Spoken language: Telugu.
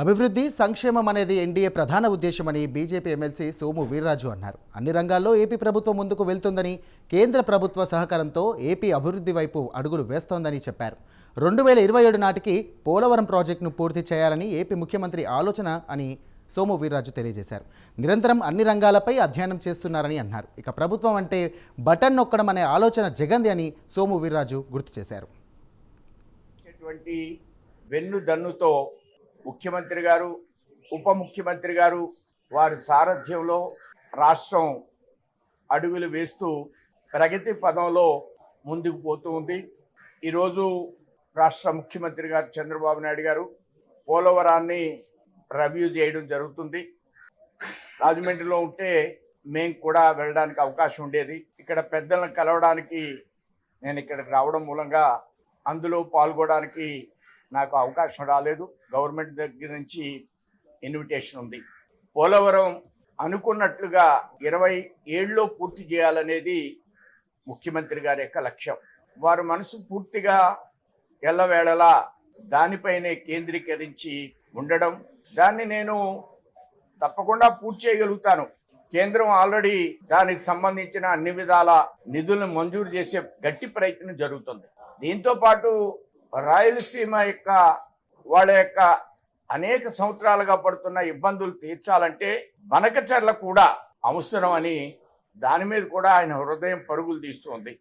అభివృద్ధి సంక్షేమం అనేది ఎన్డీఏ ప్రధాన ఉద్దేశమని బీజేపీ ఎమ్మెల్సీ సోము వీర్రాజు అన్నారు. అన్ని రంగాల్లో ఏపీ ప్రభుత్వం ముందుకు వెళ్తుందని కేంద్ర ప్రభుత్వ సహకారంతో ఏపీ అభివృద్ధి వైపు అడుగులు వేస్తోందని చెప్పారు. రెండు వేల ఇరవై ఏడు నాటికి పోలవరం ప్రాజెక్టును పూర్తి చేయాలని ఏపీ ముఖ్యమంత్రి ఆలోచన అని సోము వీర్రాజు తెలియజేశారు. నిరంతరం అన్ని రంగాలపై అధ్యయనం చేస్తున్నారని అన్నారు. ఇక ప్రభుత్వం అంటే బటన్ నొక్కడం అనే ఆలోచన జగంది అని సోము వీర్రాజు గుర్తు చేశారు. వెన్ను దన్నుతో ముఖ్యమంత్రి గారు ఉప ముఖ్యమంత్రి గారు వారి సారథ్యంలో రాష్ట్రం అడుగులు వేస్తూ ప్రగతి పదంలో ముందుకు పోతూ ఉంది. ఈరోజు రాష్ట్ర ముఖ్యమంత్రి గారు చంద్రబాబు నాయుడు గారు పోలవరాన్ని రివ్యూ చేయడం జరుగుతుంది. రాజమండ్రిలో ఉంటే మేము కూడా వెళ్ళడానికి అవకాశం ఉండేది. ఇక్కడ పెద్దలను కలవడానికి నేను ఇక్కడికి రావడం మూలంగా అందులో పాల్గొనడానికి నాకు అవకాశం రాలేదు. గవర్నమెంట్ దగ్గర నుంచి ఇన్విటేషన్ ఉంది. పోలవరం అనుకున్నట్లుగా ఇరవై ఏళ్ళలో పూర్తి చేయాలనేది ముఖ్యమంత్రి గారి యొక్క లక్ష్యం. వారి మనసు పూర్తిగా ఎల్లవేళలా దానిపైనే కేంద్రీకరించి ఉండడం. దాన్ని నేను తప్పకుండా పూర్తి చేయగలుగుతాను. కేంద్రం ఆల్రెడీ దానికి సంబంధించిన అన్ని విధాల నిధులను మంజూరు చేసే గట్టి ప్రయత్నం జరుగుతుంది. దీంతో పాటు రాయలసీమ యొక్క వాళ్ళ యొక్క అనేక సంవత్సరాలుగా పడుతున్న ఇబ్బందులు తీర్చాలంటే బనకచర్ల కూడా అవసరం అని దాని మీద కూడా ఆయన హృదయం పరుగులు తీస్తుంది